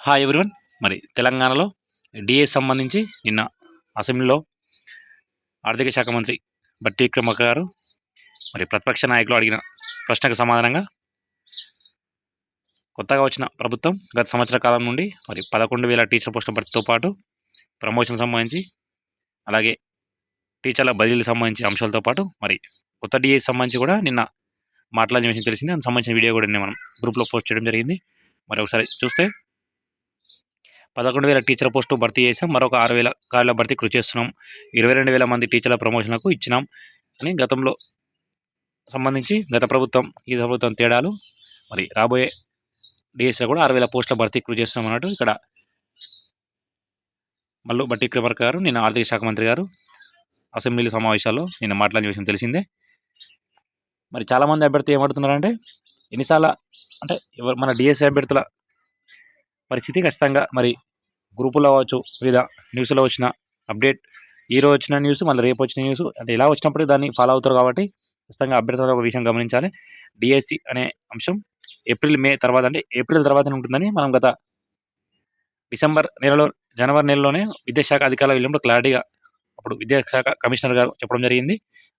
Hi everyone మరి తెలంగాణలో DA సంబంధించి నిన్న అసెంబ్లీలో ఆర్థిక శాఖ మంత్రి బట్టి విక్రమక గారు మరి ప్రతిపక్ష నాయకులు అడిగిన ప్రశ్నకు సమాధానంగా కొత్తగా వచ్చిన ప్రభుత్వం గత సంవత్సర కాలం నుండి మరి పదకొండు వేల టీచర్ పోస్టుల భర్తీతో పాటు ప్రమోషన్ సంబంధించి అలాగే టీచర్ల బదిలీలకు సంబంధించి అంశాలతో పాటు మరి కొత్త డిఏ సంబంధించి కూడా నిన్న మాట్లాడిన విషయం తెలిసింది. అందుకు సంబంధించిన వీడియో కూడా నిన్న మనం గ్రూప్లో పోస్ట్ చేయడం జరిగింది. మరి ఒకసారి చూస్తే పదకొండు వేల టీచర్ పోస్టు భర్తీ చేసాం మరొక ఆరు వేల ఖాళీల భర్తీ కృషి చేస్తున్నాం. ఇరవై రెండు వేల మంది టీచర్ల ప్రమోషన్లకు ఇచ్చినాం అని గతంలో సంబంధించి గత ప్రభుత్వం ఈ ప్రభుత్వం తేడాలు మరి రాబోయే డిఎస్లో కూడా ఆరు వేల పోస్టుల భర్తీ కృషి చేస్తున్నాం అన్నట్టు ఇక్కడ మల్లు బట్టి విక్రమార్క గారు నిన్న ఆర్థిక శాఖ మంత్రి గారు అసెంబ్లీ సమావేశాల్లో నిన్న మాట్లాడిన విషయం తెలిసిందే. మరి చాలామంది అభ్యర్థి ఏమడుతున్నారంటే ఎన్నిసార్లు అంటే ఎవరు మన డిఎస్సీ అభ్యర్థుల పరిస్థితి ఖచ్చితంగా మరి గ్రూపులో అవ్వచ్చు వివిధ న్యూస్లో వచ్చిన అప్డేట్. ఈరోజు వచ్చిన న్యూస్ మళ్ళీ రేపు వచ్చిన న్యూస్ అంటే ఇలా వచ్చినప్పటికీ దాన్ని ఫాలో అవుతారు కాబట్టి ఖచ్చితంగా అభ్యర్థులు ఒక విషయం గమనించాలి. డిఎస్సి అనే అంశం ఏప్రిల్ మే తర్వాత అంటే ఏప్రిల్ తర్వాతనే ఉంటుందని మనం గత డిసెంబర్ నెలలో జనవరి నెలలోనే విద్యాశాఖ అధికారుల వెళ్ళినప్పుడు క్లారిటీగా అప్పుడు విద్యాశాఖ కమిషనర్ గారు చెప్పడం జరిగింది.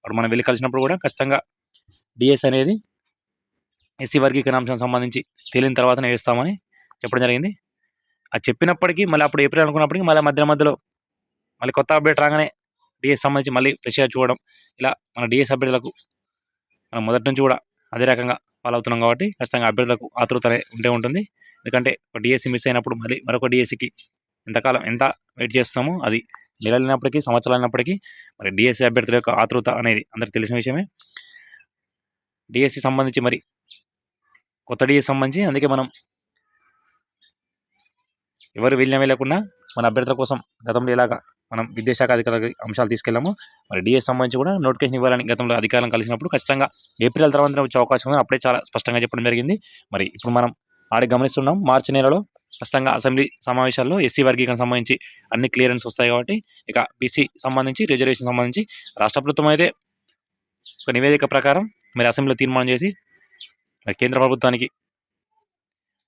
అప్పుడు మనం వెళ్ళి కలిసినప్పుడు కూడా ఖచ్చితంగా డిఎస్ అనేది ఎస్సీ వర్గీకరణ అంశం సంబంధించి తేలిన తర్వాతనే వేస్తామని చెప్పడం జరిగింది. అది చెప్పినప్పటికీ మళ్ళీ అప్పుడు ఏప్రిల్ అనుకున్నప్పటికీ మళ్ళీ మధ్య మధ్యలో మళ్ళీ కొత్త అప్డేట్ రాగానే డిఎస్ సంబంధించి మళ్ళీ ఫ్రెష్గా చూడడం ఇలా మన డిఎస్ అభ్యర్థులకు మనం మొదటి నుంచి కూడా అదే రకంగా ఫాలో అవుతున్నాం కాబట్టి ఖచ్చితంగా అభ్యర్థులకు ఆతృత ఉంటే ఉంటుంది. ఎందుకంటే ఒక డిఎస్సి మిస్ అయినప్పుడు మళ్ళీ మరొక డిఎస్సికి ఎంతకాలం ఎంత వెయిట్ చేస్తామో అది నెలలైనప్పటికీ సంవత్సరాలు అయినప్పటికీ మరి డిఎస్సి అభ్యర్థుల యొక్క ఆతృత అనేది అందరికి తెలిసిన విషయమే. డిఎస్సి సంబంధించి మరి కొత్త డిఎస్ సంబంధించి అందుకే మనం ఎవరు వెళ్ళినా వెళ్ళకుండా మన అభ్యర్థుల కోసం గతంలో ఇలాగా మనం విద్యాశాఖ అధికారుల అంశాలు తీసుకెళ్ళాము మరి డిఎస్ సంబంధించి కూడా నోటిఫికేషన్ ఇవ్వాలని గతంలో అధికారులను కలిసినప్పుడు ఖచ్చితంగా ఏప్రిల్ తర్వాత వచ్చే అవకాశం ఉంది. అప్పుడే చాలా స్పష్టంగా చెప్పడం జరిగింది. మరి ఇప్పుడు మనం ఆడికి గమనిస్తున్నాం మార్చి నెలలో ఖచ్చితంగా అసెంబ్లీ సమావేశాల్లో ఎస్సీ వర్గీకరణ సంబంధించి అన్ని క్లియరెన్స్ వస్తాయి కాబట్టి ఇక బీసీ సంబంధించి రిజర్వేషన్ సంబంధించి రాష్ట్ర ప్రభుత్వం అయితే ఒక నివేదిక ప్రకారం మరి అసెంబ్లీలో తీర్మానం చేసి మరి కేంద్ర ప్రభుత్వానికి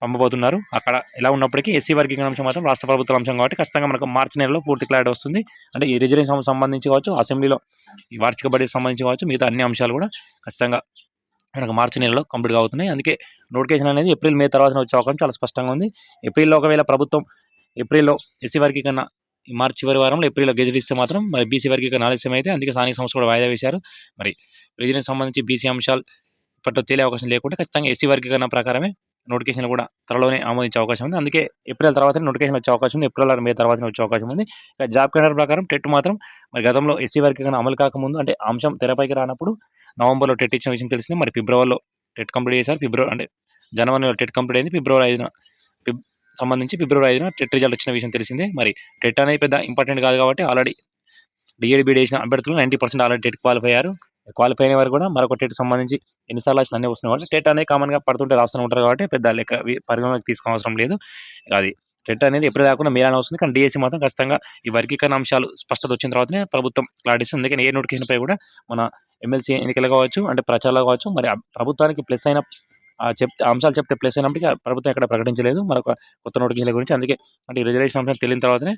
పంపబోతున్నారు. అక్కడ ఎలా ఉన్నప్పటికీ ఎస్సీ వర్గీకరణ అంశం మాత్రం రాష్ట్ర ప్రభుత్వ అంశం కాబట్టి ఖచ్చితంగా మనకు మార్చి నెలలో పూర్తి క్లారిటీ వస్తుంది. అంటే ఈ రిజర్వేషన్ సంబంధించి కావచ్చు అసెంబ్లీలో ఈ వార్షిక బడ్జెట్ సంబంధించి కావచ్చు మిగతా అన్ని అంశాలు కూడా ఖచ్చితంగా మనకు మార్చి నెలలో కంప్లీట్గా అవుతున్నాయి అందుకే నోటిఫికేషన్ అనేది ఏప్రిల్ మే తర్వాత వచ్చే అవకాశం చాలా స్పష్టంగా ఉంది. ఏప్రిల్లో ఒకవేళ ప్రభుత్వం ఏప్రిల్లో ఎస్సీ వర్గీకరణ ఈ మార్చి చివరి వారంలో ఏప్రిల్లో గెజెట్ ఇస్తే మాత్రం మరి బీసీ వర్గీకరణ ఆలస్యం అయితే అందుకే స్థానిక సంస్థ కూడా వాయిదా వేశారు. మరి రిజర్వేషన్ సంబంధించి బీసీ అంశాలు ఇప్పట్లో తేలే అవకాశం లేకుండా ఖచ్చితంగా ఎస్సీ వర్గీకరణ ప్రకారమే నోటిఫికేషన్ కూడా త్వరలోనే ఆమోదించే అవకాశం ఉంది. అందుకే ఏప్రిల్ తర్వాత నోటిఫికేషన్ వచ్చే అవకాశం ఉంది. ఏప్రిల్ మే తర్వాత వచ్చే అవకాశం ఉంది. ఇక జాబ్ క్యాలెండర్ ప్రకారం టెట్ మాత్రం మరి గతంలో ఎస్సీ వర్గీకరణ అమలు కాకముందు అంటే అంశం తెరపైకి రానప్పుడు నవంబర్లో టెట్ ఇచ్చిన విషయం తెలిసింది. మరి ఫిబ్రవరిలో టెట్ కంప్లీట్ చేశారు. ఫిబ్రవరి అంటే జనవరిలో టెట్ కంప్లీట్ అయింది. ఫిబ్రవరి ఐదున సంబంధించి ఫిబ్రవరి ఐదున టెట్ రిజల్ట్ వచ్చిన విషయం తెలిసిందే. మరి టెట్ అనేది పెద్ద ఇంపార్టెంట్ కాదు కాబట్టి ఆల్రెడీ డిఎడ్ చేసిన అభ్యర్థులు ninety percent already TET qualify అయ్యారు. క్వాలిఫై అయిన వారు కూడా మరొక టేట్ సంబంధించి ఎన్నిసార్లు వచ్చిన అన్నీ వస్తున్నాయి. కాబట్టి టెట్ అనేది కామన్గా పడుతుంటే రాస్తూనే ఉంటారు కాబట్టి పెద్ద లెక్క పరిగణలోకి తీసుకోవడం అవసరం లేదు. అది టెట్ అనేది ఎప్పుడు కాకుండా మీరానే వస్తుంది. కానీ డిఎస్సి మాత్రం ఖచ్చితంగా ఈ వర్గీకరణ అంశాలు స్పష్టత వచ్చిన తర్వాతనే ప్రభుత్వం క్లారిటీ ఇస్తుంది అందుకని ఏ నోటిఫికేషన్పై కూడా మన ఎమ్మెల్సీ ఎన్నికలు కావచ్చు అంటే ప్రచారాలు కావచ్చు మరి ప్రభుత్వానికి ప్లస్ అయిన చెప్తే అంశాలు చెప్తే ప్లస్ అయినప్పటికీ ఆ ప్రభుత్వం ఎక్కడ ప్రకటించలేదు. మరొక కొత్త నోటిఫికేషన్ల గురించి. అందుకే అంటే ఈ రిజర్వేషన్ అంశం తెలియని తర్వాతనే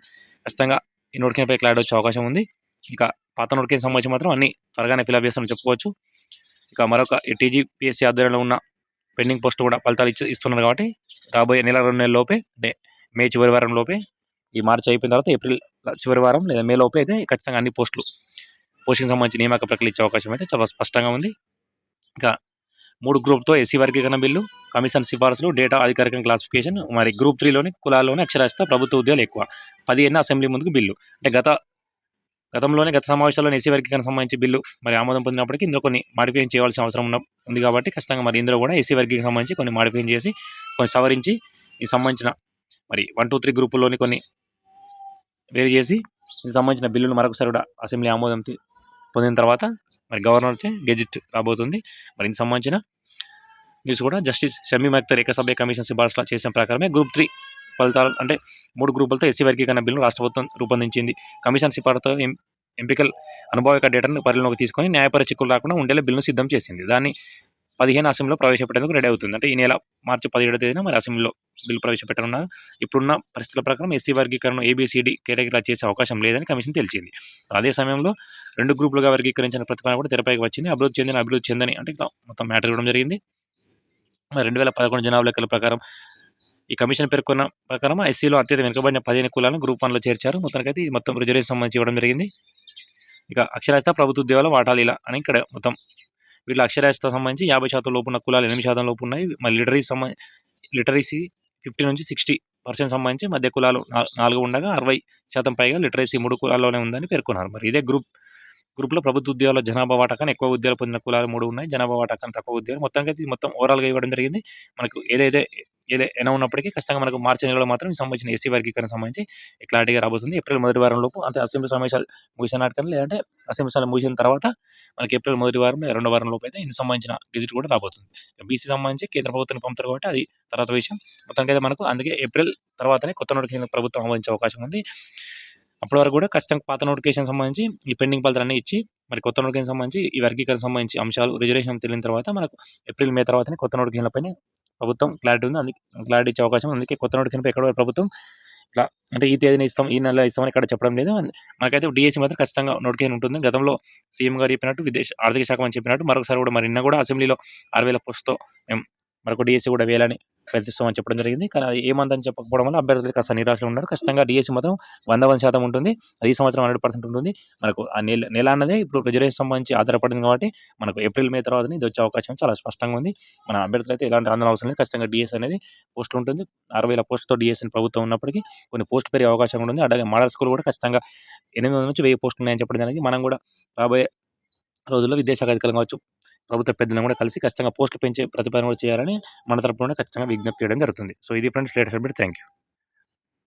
ఖచ్చితంగా ఈ నోటిఫికేషన్పై క్లారిటీ వచ్చే అవకాశం ఉంది. ఇక పాత నోటికేషన్ సంబంధించి మాత్రం అన్ని త్వరగానే ఫిల్అప్ చేస్తామని చెప్పుకోవచ్చు. ఇక మరొక ఈ టీజీపీఎస్సీ ఆధ్వర్యంలో ఉన్న పెండింగ్ పోస్ట్ కూడా ఫలితాలు ఇచ్చి ఇస్తున్నారు కాబట్టి రాబోయే నెల రెండు నెలల లోపే అంటే మే చివరి వారం లోపే ఈ మార్చి అయిపోయిన తర్వాత ఏప్రిల్ చివరి వారం లేదా మే లోపే అయితే ఖచ్చితంగా అన్ని పోస్టులు పోస్టింగ్ సంబంధించి నియామక ప్రక్రియ ఇచ్చే అవకాశం అయితే చాలా స్పష్టంగా ఉంది. ఇంకా మూడు గ్రూప్తో ఎస్సీ వర్గీకరణ బిల్లు కమిషన్ సిఫార్సులు డేటా అధికారిక క్లాసిఫికేషన్ మరి గ్రూప్ త్రీలోని కులాల్లోని అక్షరాస్యత ప్రభుత్వ ఉద్యోగాలు ఎక్కువ పదిహేను అసెంబ్లీ ముందుకు బిల్లు. అంటే గత గతంలోనే గత సమావేశాల్లో ఎస్సీ వర్గీకరణ సంబంధించి బిల్లు మరి ఆమోదం పొందినప్పటికీ ఇందులో కొన్ని మాడిఫికేషన్ చేయాల్సిన అవసరం ఉన్న ఉంది కాబట్టి ఖచ్చితంగా మరి ఇందులో కూడా ఎస్సీ వర్గీకరణ సంబంధించి కొన్ని మాడిఫికేషన్ చేసి కొన్ని సవరించి ఈ సంబంధించిన మరి వన్ టూ త్రీ గ్రూపుల్లోని కొన్ని వేరు చేసి దీనికి సంబంధించిన బిల్లును మరొకసారి కూడా అసెంబ్లీ ఆమోదం పొందిన తర్వాత మరి గవర్నర్ గెజిట్ రాబోతుంది. మరి దీనికి సంబంధించిన న్యూస్ కూడా జస్టిస్ షమీ మక్తర్ ఏకసభ్య కమిషన్ సిఫార్సులు చేసిన ప్రకారమే గ్రూప్ త్రీ ఫలితాలు అంటే మూడు గ్రూపులతో ఎస్సీ వర్గీకరణ బిల్లును రాష్ట్ర ప్రభుత్వం రూపొందించింది. కమిషన్ సిఫార్సుతో ఎం- ఎంపికల్ అనుభవిక డేటాను పరిగణలోకి తీసుకొని న్యాయపర చిక్కులు రాకుండా ఉండేలా బిల్లును సిద్ధం చేసింది. దాన్ని పదిహేను అసెంబ్లీలో ప్రవేశపెట్టేందుకు రెడీ అవుతుంది. అంటే ఈ నెల మార్చి పదిహేడవ తేదీన మరి అసెంబ్లీలో బిల్లు ప్రవేశపెట్టనున్నారు. ఇప్పుడున్న పరిస్థితుల ప్రకారం ఎస్సీ వర్గీకరణ ఏబీసీడీ కేటగిరీలా చేసే అవకాశం లేదని కమిషన్ తెలిసింది. అదే సమయంలో రెండు గ్రూపులుగా వర్గీకరించిన ప్రతిపాదన కూడా తెరపైకి వచ్చింది. అభివృద్ధి చెందిన అభివృద్ధి చెందని అంటే మొత్తం మ్యాటర్ ఇవ్వడం జరిగింది. మరి రెండు వేల పదకొండు జనాభా లెక్కల ప్రకారం ఈ కమిషన్ పేర్కొన్న ప్రకారం ఎస్సీలో అత్యంత వెనుకబడిన పదిహేను కులాలను గ్రూప్ వన్లో చేర్చారు. మొత్తానికైతే ఇది మొత్తం రిజర్వేషన్ సంబంధించి ఇవ్వడం జరిగింది. ఇక అక్షరాస్యత ప్రభుత్వ ఉద్యోగాలు వాటాలు ఇలా అని ఇక్కడ మొత్తం వీటిలో అక్షరాస్యత సంబంధించి యాభై శాతం లోపు ఉన్న కులాలు ఎనిమిది శాతం లోపు ఉన్నాయి. మరి లిటరీ సంబంధించి లిటరసీ ఫిఫ్టీ నుంచి సిక్స్టీ పర్సెంట్ సంబంధించి మధ్య కులాలు నాలుగు ఉండగా అరవై శాతం పైగా లిటరసీ మూడు కులాల్లోనే ఉందని పేర్కొన్నారు. మరి ఇదే గ్రూప్ గ్రూప్లో ప్రభుత్వ ఉద్యోగాల జనాభా వాటాకాన్ని ఎక్కువ ఉద్యోగాలు పొందిన కులాలు మూడు ఉన్నాయి. జనాభా వాటాకాన్ని తక్కువ ఉద్యోగాలు. మొత్తానికి అయితే మొత్తం ఓవరాల్గా ఇవ్వడం జరిగింది. మనకు ఏదైతే ఏదే ఎలా ఉన్నప్పటికీ ఖచ్చితంగా మనకు మార్చి నెలలో మాత్రం ఈ సంబంధించిన ఎస్సీ వర్గీకరణ సంబంధించి క్లారిటీగా రాబోతుంది. ఏప్రిల్ మొదటి వారం లోపు అంటే అసెంబ్లీ సమావేశాలు ముగిసిన నాటకం లేదంటే అసెంబ్లీ సమావేశాలు ముగిసిన తర్వాత మనకి ఏప్రిల్ మొదటి వారం రెండో వారం లోపు అయితే ఇందుకు సంబంధించిన గెజిట్ కూడా రాబోతుంది. బీసీ సంబంధించి కేంద్ర ప్రభుత్వాన్ని పంపుతారు కాబట్టి అది తర్వాత విషయం. మొత్తానికి అయితే మనకు అందుకే ఏప్రిల్ తర్వాతనే కొత్త నోటిఫికేషన్ ప్రభుత్వం ఆమోదించే అవకాశం ఉంది. అప్పటి వరకు కూడా ఖచ్చితంగా పాత నోటిఫికేషన్ సంబంధించి ఈ పెండింగ్ పత్రాలు అన్ని ఇచ్చి మరి కొత్త నోటిఫికేషన్ సంబంధించి ఈ వర్గీకరణ సంబంధించి అంశాలు రిజర్వేషన్ తెలియని తర్వాత మనకు ఏప్రిల్ మే తర్వాతనే కొత్త నోటిఫికేషన్ పైన ప్రభుత్వం క్లారిటీ ఉంది. అందుకే క్లారిటీ ఇచ్చే అవకాశం అందుకే కొత్త నోటిఫికేషన్ ఎక్కడ ప్రభుత్వం ఇట్లా అంటే ఈ తేదీన ఇస్తాం ఈ నెల ఇస్తామని ఇక్కడ చెప్పడం లేదు. మనకైతే డిఎస్సి మాత్రం ఖచ్చితంగా నోటిఫికేషన్ ఉంటుంది. గతంలో సీఎం గారు చెప్పినట్టు విదేశ ఆర్థిక శాఖ అని చెప్పినట్టు మరొకసారి కూడా మరి నిన్న కూడా అసెంబ్లీలో ఆరు వేల పోస్ట్తో మేము మరొక డిఎస్సి కూడా వేయాలని ప్రయత్నిస్తామని చెప్పడం జరిగింది. కానీ అది ఏమందని చెప్పకపోవడం వల్ల అభ్యర్థులు కాస్త నిరాశలో ఉన్నారు. ఖచ్చితంగా డిఎస్సి మాత్రం వంద వంద శాతం ఉంటుంది. అది ఈ సంవత్సరం హండ్రెడ్ పర్సెంట్ ఉంటుంది. మనకు ఆ నెల నెల అన్నదే ఇప్పుడు రిజర్వేషన్ సంబంధించి ఆధారపడింది కాబట్టి మనకు ఏప్రిల్ మే తర్వాత ఇది వచ్చే అవకాశం చాలా స్పష్టంగా ఉంది. మన అభ్యర్థులు అయితే ఎలాంటి ఆందోళన అవసరం లేదు. ఖచ్చితంగా డిఎస్ అనేది పోస్ట్ ఉంటుంది. అరవై వేల పోస్టుతో డిఎస్ఎన్ ప్రభుత్వం ఉన్నప్పటికీ కొన్ని పోస్ట్ పెరిగే అవకాశం ఉంటుంది అలాగే మోడల్ స్కూల్ కూడా ఖచ్చితంగా ఎనిమిది వందల నుంచి వెయ్యి పోస్టులు ఉన్నాయని చెప్పడం జరిగింది. మనం కూడా రాబోయే రోజుల్లో విద్యాశాఖ అధికారులు కావచ్చు ప్రభుత్వ పెద్దలను కూడా కలిసి ఖచ్చితంగా పోస్టులు పెంచే ప్రతిపాదన కూడా చేయాలని మన తరపున ఖచ్చితంగా విజ్ఞప్తి చేయడం జరుగుతుంది. సో ఇది friends latest update. Thank you